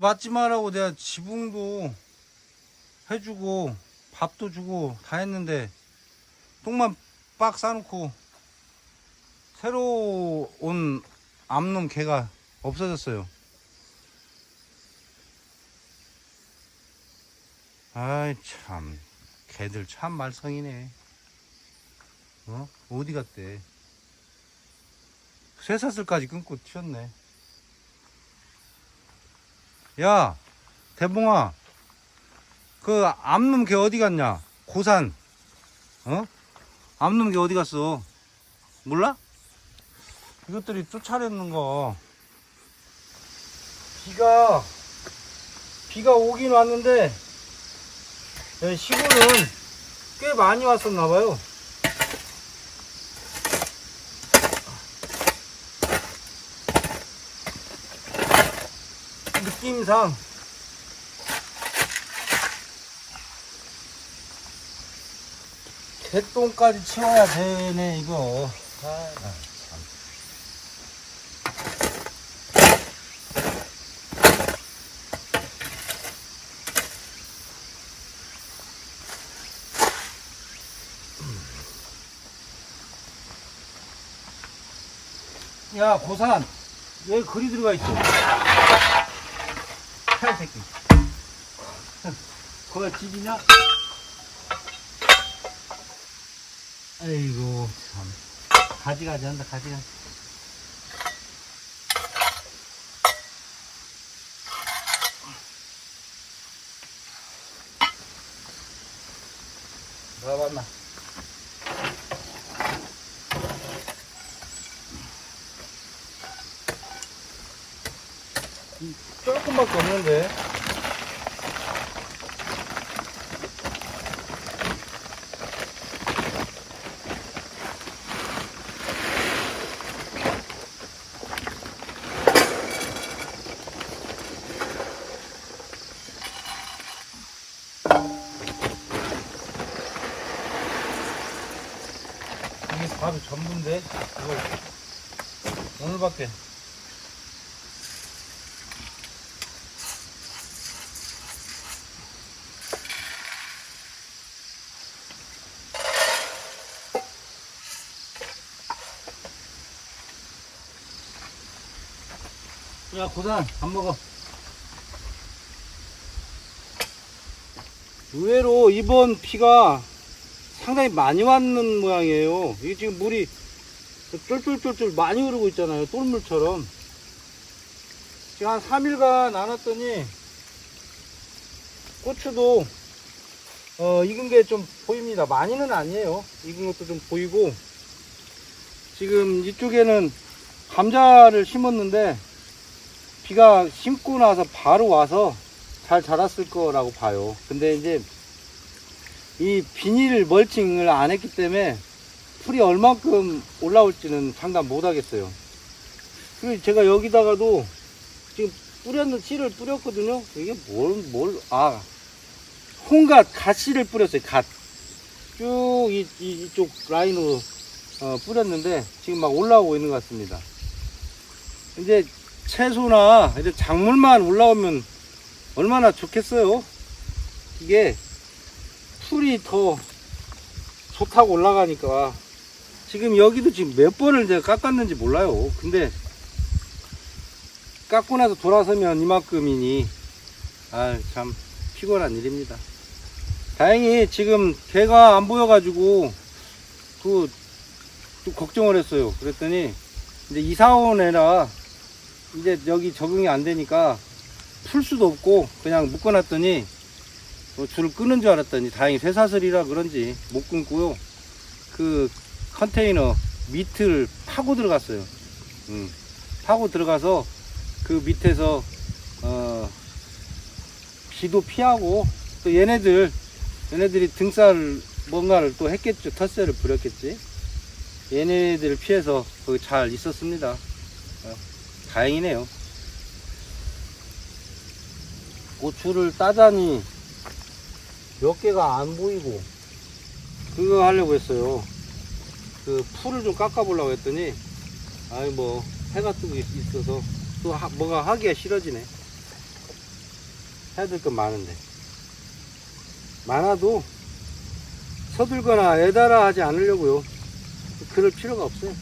맞지 마라고 내가 지붕도 해주고 밥도 주고 다 했는데 똥만 빡 싸놓고 새로 온 암놈 개가 없어졌어요. 아이 참 개들 참 말썽이네. 어? 어디 갔대? 쇠사슬까지 끊고 튀었네. 야, 대봉아, 그 암놈 걔 어디 갔냐? 고산, 어? 암놈 걔 어디 갔어? 몰라? 이것들이 쫓아내는 거. 비가 비가 오긴 왔는데 예, 시골은 꽤 많이 왔었나 봐요. 느낌상 개똥까지 치워야 되네 이거. 아, 참. 야 고산 여기 글이 들어가 있어. 살 새끼. 거기 집이냐? 아이고 참 가지가지 한다 가지가지. 나왔나? 조금밖에 없는데. 밥이 전부인데 이걸 오늘밖에 야 고산 밥 먹어. 의외로 이번 비가 상당히 많이 왔는 모양이에요. 이게 지금 물이 쫄쫄쫄쫄 많이 흐르고 있잖아요 똘물처럼. 지금 한 3일간 안 왔더니 고추도 어, 익은 게 좀 보입니다. 많이는 아니에요. 익은 것도 좀 보이고. 지금 이쪽에는 감자를 심었는데 비가 심고 나서 바로 와서 잘 자랐을 거라고 봐요. 근데 이제 이 비닐 멀칭을 안 했기 때문에 풀이 얼만큼 올라올지는 장담 못 하겠어요. 그리고 제가 여기다가도 지금 뿌렸는 씨를 뿌렸거든요. 이게 뭘, 뭘, 아, 홍갓, 갓씨를 뿌렸어요. 갓. 쭉 이, 이, 이쪽 라인으로 어, 뿌렸는데 지금 막 올라오고 있는 것 같습니다. 이제 채소나 이제 작물만 올라오면 얼마나 좋겠어요. 이게 풀이 더 좋다고 올라가니까 지금 여기도 지금 몇 번을 제가 깎았는지 몰라요. 근데 깎고 나서 돌아서면 이만큼이니 아 참 피곤한 일입니다. 다행히 지금 개가 안 보여가지고 그좀 걱정을 했어요. 그랬더니 이제 이사 온 애라 이제 여기 적응이 안 되니까 풀 수도 없고 그냥 묶어놨더니 뭐 줄을 끄는 줄 알았더니 다행히 쇠사슬이라 그런지 못 끊고요. 그 컨테이너 밑을 파고 들어갔어요. 음, 파고 들어가서 그 밑에서 어, 비도 피하고 또 얘네들 얘네들이 등살 뭔가를 또 했겠죠. 텃세를 부렸겠지. 얘네들 피해서 거기 잘 있었습니다. 어, 다행이네요. 고추를 따자니 몇 개가 안 보이고 그거 하려고 했어요. 그 풀을 좀 깎아보려고 했더니 아이 뭐 해가 뜨고 있- 있어서 또 하- 뭐가 하기가 싫어지네. 해야 될 건 많은데. 많아도 서둘거나 애달아 하지 않으려고요. 그럴 필요가 없어요.